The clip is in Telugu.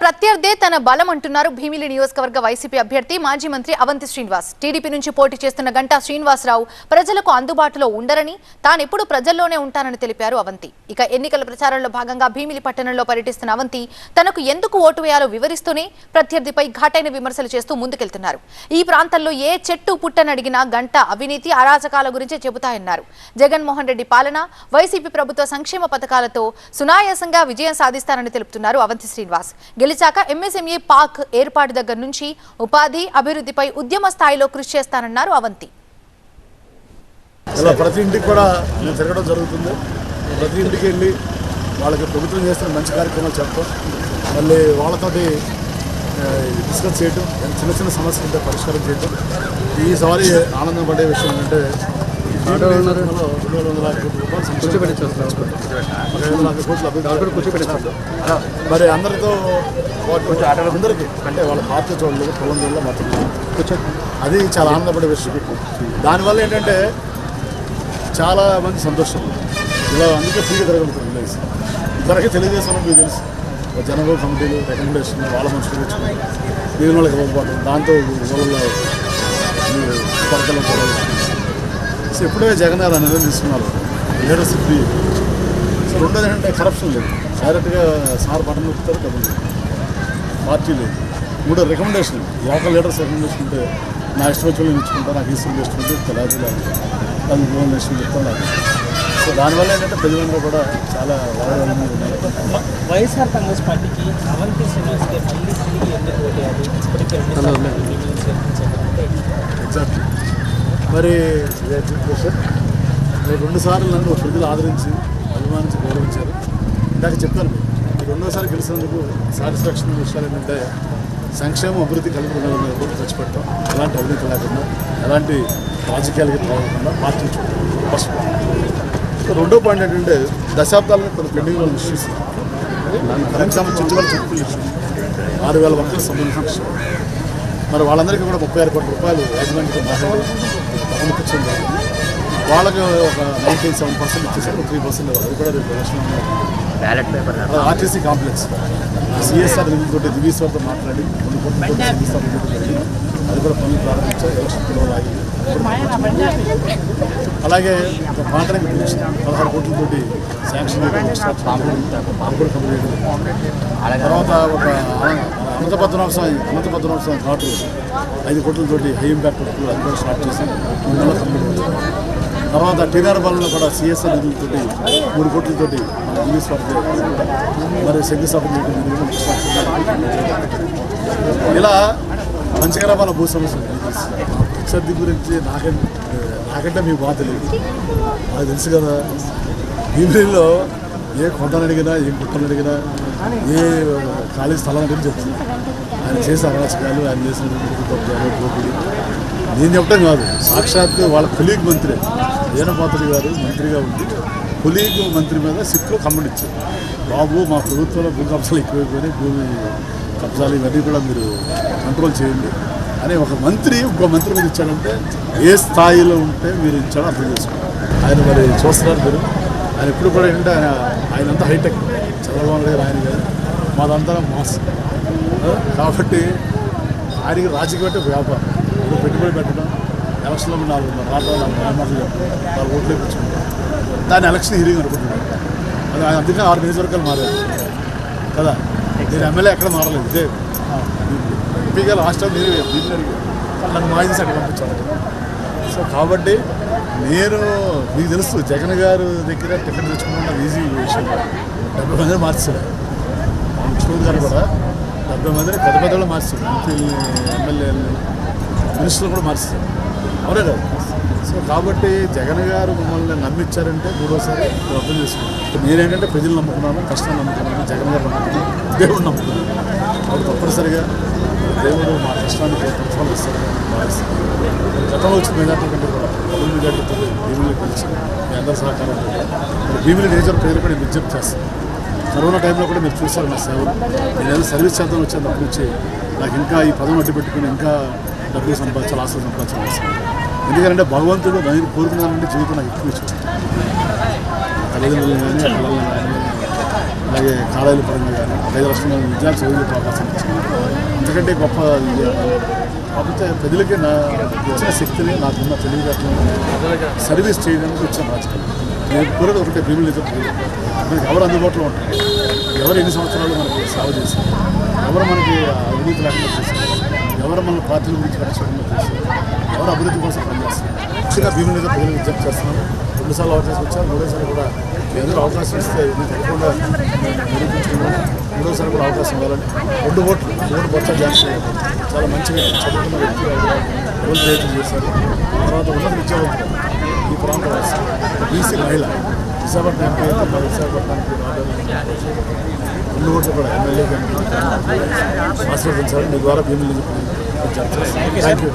ప్రత్యర్థే తన బలం అంటున్నారు భీమిలి నియోజకవర్గ వైసీపీ అభ్యర్థి మాజీ మంత్రి అవంతి శ్రీనివాస్. టీడీపీ నుంచి పోటీ చేస్తున్న గంటా శ్రీనివాసరావు ప్రజలకు అందుబాటులో ఉండరని తానెప్పుడు ప్రజల్లోనే ఉంటానని తెలిపారు అవంతి. ఇక ఎన్నికల ప్రచారంలో భాగంగా భీమిలి పట్టణంలో పర్యటిస్తున్న అవంతి తనకు ఎందుకు ఓటు వేయాలో వివరిస్తూనే ప్రత్యర్థిపై ఘాటైన విమర్శలు చేస్తూ ముందుకెళ్తున్నారు. ఈ ప్రాంతంలో ఏ చెట్టు పుట్టనడిగినా గంట అవినీతి అరాచకాల గురించే చెబుతాయన్నారు. జగన్మోహన్ రెడ్డి పాలన వైసీపీ ప్రభుత్వ సంక్షేమ పథకాలతో సునాయాసంగా విజయం సాధిస్తారని తెలుపుతున్నారు అవంతి శ్రీనివాస్. గెలిచాక ఎంఎస్ఎంఈ పార్క్ ఏర్పాటు దగ్గర నుంచి ఉపాధి అభివృద్ధిపై ఉద్యమ స్థాయిలో కృషి చేస్తానన్నారు అవంతి. ప్రతి ఇంటికి కూడా నేను తిరగడం జరుగుతుంది. ప్రతి ఇంటికి వెళ్ళి వాళ్ళకి ప్రభుత్వం చేస్తున్న మంచి కార్యక్రమాలు చెప్పడం మళ్ళీ వాళ్ళతోటి డిస్కస్ చేయటం చిన్న చిన్న సమస్యలు పరిష్కారం చేయటం ఈసారి ఆనందం పడే విషయం ఏంటంటే మరి అందరితో అందరికీ అంటే వాళ్ళ పార్టీ చూడలేదు పొలం చూడలేదు మాత్రం అది చాలా ఆనందపడే విషయం. దానివల్ల ఏంటంటే చాలా మంది సంతోషం. ఇలా అందుకే ఫ్రీగా తిరగలుగుతారు విలేజ్. ఇద్దరికి తెలియజేస్తాను మీకు తెలుసు. జనగో కమిటీలు రికమెండేషన్ వాళ్ళ మనుషులు తెచ్చుకుని మిగిలిన వాళ్ళకి ఇవ్వకపోవడం దాంతో ఊళ్ళలో మీరు కొరతలు చూడాలి సో ఎప్పుడే జగన్ గారు అనేది తీసుకున్నారు. లీడర్షిప్ ఫ్రీ సో రెండోది ఏంటంటే కరప్షన్ లేదు. డైరెక్ట్గా సార్ బటన్ నొక్కుతారు డబ్బులు లేదు. పార్టీ లేదు. మూడో రికమెండేషన్ లోకల్ లీడర్స్ రికమెండేషన్ ఉంటే నా ఇష్టం వచ్చి వాళ్ళు ఇచ్చుకుంటా నాకు ఇష్టం చేసుకుంటే తెలియదు అది లోన్ ఇష్టం చెప్తాను నాకు. సో దానివల్ల ఏంటంటే ప్రజలందరూ కూడా చాలా వాడవాళ్ళని ఉన్నారు వైఎస్ఆర్ కాంగ్రెస్ పార్టీకి అవంతి శ్రీనివాస్కి మళ్ళీ తిరిగి ఎందుకు ఓటేయాలి? ఇప్పటికే రెండుసార్లు మీ నుంచి గెలిపించారంటే ఎగ్జాక్ట్లీ మరి మీరు రెండు సార్లు నన్ను ప్రజలు ఆదరించి అభిమానించి గౌరవించారు. ఇందాక చెప్తాను మీకు. రెండోసారి గెలిచినందుకు సాటిస్ఫాక్షన్ విషయాలు ఏంటంటే సంక్షేమం అభివృద్ధి కలిగి ఉండాలని కూడా ఖర్చు పెట్టాం ఎలాంటి అవినీతి లేకుండా ఎలాంటి రాజకీయాలకి రాకుండా పార్టీ ఫస్ట్ పాయింట్. రెండో పాయింట్ ఏంటంటే దశాబ్దాలను కొన్ని పెండింగ్లో ఇష్యూస్ కరెంట్ సంబంధించి వాళ్ళు ఇష్యూ ఆరు వేల మొక్కలు సంబంధించిన మరి వాళ్ళందరికీ కూడా ముప్పై ఆరు కోట్ల రూపాయలు యాజమాన్యకి మాట్లాడి పంపించింది వాళ్ళకి ఒక నైన్టీ సెవెన్ పర్సెంట్ ఇచ్చేసారు త్రీ పర్సెంట్ అది కూడా రేపు election ballot paper RTC complex CSR తోటి దివీశ్వర్తో మాట్లాడి కొన్ని కోట్ల సంస్థలు అది కూడా పనులు ప్రారంభించారు ఎలక్షన్ పిల్లలు అలాగే ఒక గురించి పదహారు కోట్లతోటి శాంక్షన్ పాంపూర్ కంపెనీ తర్వాత ఒక అనంత పద్మనాభ స్వామి అనంత పద్మనాభ స్వామి ఘాటు ఐదు కోట్లతోటి హై ఇంపాక్ట్ వర్క్ అది కూడా స్టార్ట్ చేసి మూడు నెలల కంప్లీట్ అవుతుంది తర్వాత టీఆర్ బాలలో కూడా సిఎస్ఆర్ నిధులతోటి మూడు కోట్లతోటి ఇంగ్లీష్ వారికి మరి శంకుస్థాపన చేయడం జరిగింది. ఇలా పంచకరమాల భూ సమస్యలు సర్ది గురించి నాకంటే నాకంటే మీకు బాధ లేదు. నాకు తెలుసు కదా భీమిలిలో ఏ కొండను అడిగినా ఏ గుట్టను అడిగినా ఏ ఖాళీ స్థలం అడిగినా చెప్తుంది ఆయన చేసిన అరాచకాలు ఆయన చేసిన కబ్జాలు దోపిడీ నేను చెప్పడం కాదు. సాక్షాత్తు వాళ్ళ కొలీగ్ మంత్రి ఏనపాత్రి గారు మంత్రిగా ఉండి కొలీగ్ మంత్రి మీద సిక్లో కమెంట్ ఇచ్చారు బాబు మా ప్రభుత్వంలో భూ కబ్జాలు ఎక్కువైపోయినాయి భూమి కబ్జాలు ఇవన్నీ కూడా మీరు కంట్రోల్ చేయండి అని ఒక మంత్రి ఇంకో మంత్రి మీద ఇచ్చాడంటే ఏ స్థాయిలో ఉంటే మీరు ఇచ్చాడో అర్థం చేసుకోండి. ఆయన మరి చూస్తున్నారు మీరు. ఆయన ఇప్పుడు కూడా ఏంటంటే ఆయన ఆయనంతా హైటెక్. చంద్రబాబు నాయుడు గారు ఆయన గారు మాదంతా మాస్. కాబట్టి ఆయనకి రాజకీయం అంటే వ్యాపారం. ఇప్పుడు పెట్టుబడి పెట్టడం ఎలక్షన్లో నాలుగు రావడం నాలుగు మాటలు చెప్పడం నాలుగు ఓట్లు ఇప్పించుకుంటాం దాన్ని ఎలక్షన్ హీరింగ్ అనుకుంటున్నాను అది ఆయన అందుకే ఆరు నియోజకవర్గాలు మారారు కదా? నేను ఎమ్మెల్యే ఎక్కడ మారలేదు. ఇదే. ఎంపీగా లాస్ట్ టైం నేను దీన్ని అడిగాను. నన్ను మాయించి అక్కడ పంపించాను సో కాబట్టి నేను మీకు తెలుసు జగన్ గారు దగ్గర టికెట్ తెచ్చుకున్న ఈజీ విషయం. డెబ్బై మంది మార్చాడు ముఖ్యమంత్రి గారు కూడా డెబ్బై మందిని పెద్ద పెద్దలు మార్చాడు ఎంపీలని ఎమ్మెల్యేలని మినిస్టర్లు కూడా మార్చారు. అవునే కదా? సో కాబట్టి జగన్ గారు మమ్మల్ని నమ్మించారంటే మూడోసారి మీరు అర్థం చేసుకున్నాను నేనేంటంటే ప్రజలు నమ్ముకున్నాను కష్టం నమ్ముకున్నాను జగన్ గారు నమ్ముకున్నాను దేవుడు నమ్ముకున్నాను. కాబట్టి తప్పనిసరిగా దేవుడు మా కష్టానికి ప్రతిఫలం ఇస్తారని భావిస్తాను. గతంలో వచ్చిన మెజార్టీ కంటే కూడా డబుల్ మెజార్టీతో భీములు పిలిచి మీ అందరి సహకారం భీములు భీమిలి నేచర్ ప్రజలు కూడా విజ్ఞప్తి చేస్తాను. కరోనా టైంలో కూడా మీరు చూస్తారు నా సేవలు. నేను సర్వీస్ చేద్దాం వచ్చాను అప్పటి నుంచి నాకు ఇంకా ఈ పదం అడ్డు పెట్టుకుని ఇంకా డబ్బులు సంపాదించాలి ఆస్తులు సంపాదించాలి అవసరం. ఎందుకంటే భగవంతుడు నేను కోరుకున్నానంటే జీవితం నాకు ఎక్కువ ఇచ్చాడు తల్లిదండ్రులు కానీ పిల్లల్ని కానీ అలాగే కాలేజీల పరంగా కానీ ఐదు లక్షల విద్యార్థి విద్యార్థులు అవకాశం ఇచ్చింది ఎందుకంటే గొప్ప కాకపోతే ప్రజలకి నా ఇచ్చిన శక్తిని నాకున్న తెలివితేటలను సర్వీస్ చేయడానికి వచ్చిన రాజకీయం నేను కోరేది ఒకటే భీములు నిజం మనకి ఎవరు అందుబాటులో ఉంటారు? ఎవరు ఎన్ని సంవత్సరాలు మనకి సేవ చేశారు ఎవరు మనకి అవినీతి లేకుండా చేశారు ఎవరు మన పార్టీల గురించి పట్టించుకోకుండా చేశారు ఎవరు అభివృద్ధి కోసం పనిచేస్తారు? ముఖ్యంగా భీముల మీద ప్రజలు విజ్ఞప్తి చేస్తున్నాను రెండుసార్లు అవకాశం వచ్చారు మూడోసారి కూడా ఏదో అవకాశం ఇస్తే ఇది తప్పకుండా నిరూపించుకున్నాను మూడోసారి కూడా అవకాశం ఇవ్వాలని రెండు ఓట్లు ఓటు బొత్స జాస్తి చాలా మంచిగా చదువుకున్న వ్యక్తి రోల్ ప్రయత్నం చేశారు. తర్వాత ఉన్నత విద్యావంతులు. ఈ ప్రాంత బీసీ మహిళ. విశాఖపట్నం ఎంపీ అయితే విశాఖపట్నానికి రెండు ఓట్లు కూడా ఎమ్మెల్యే గారికి ఆశీర్వదించాలి మీ ద్వారా భీములు థ్యాంక్ యూ.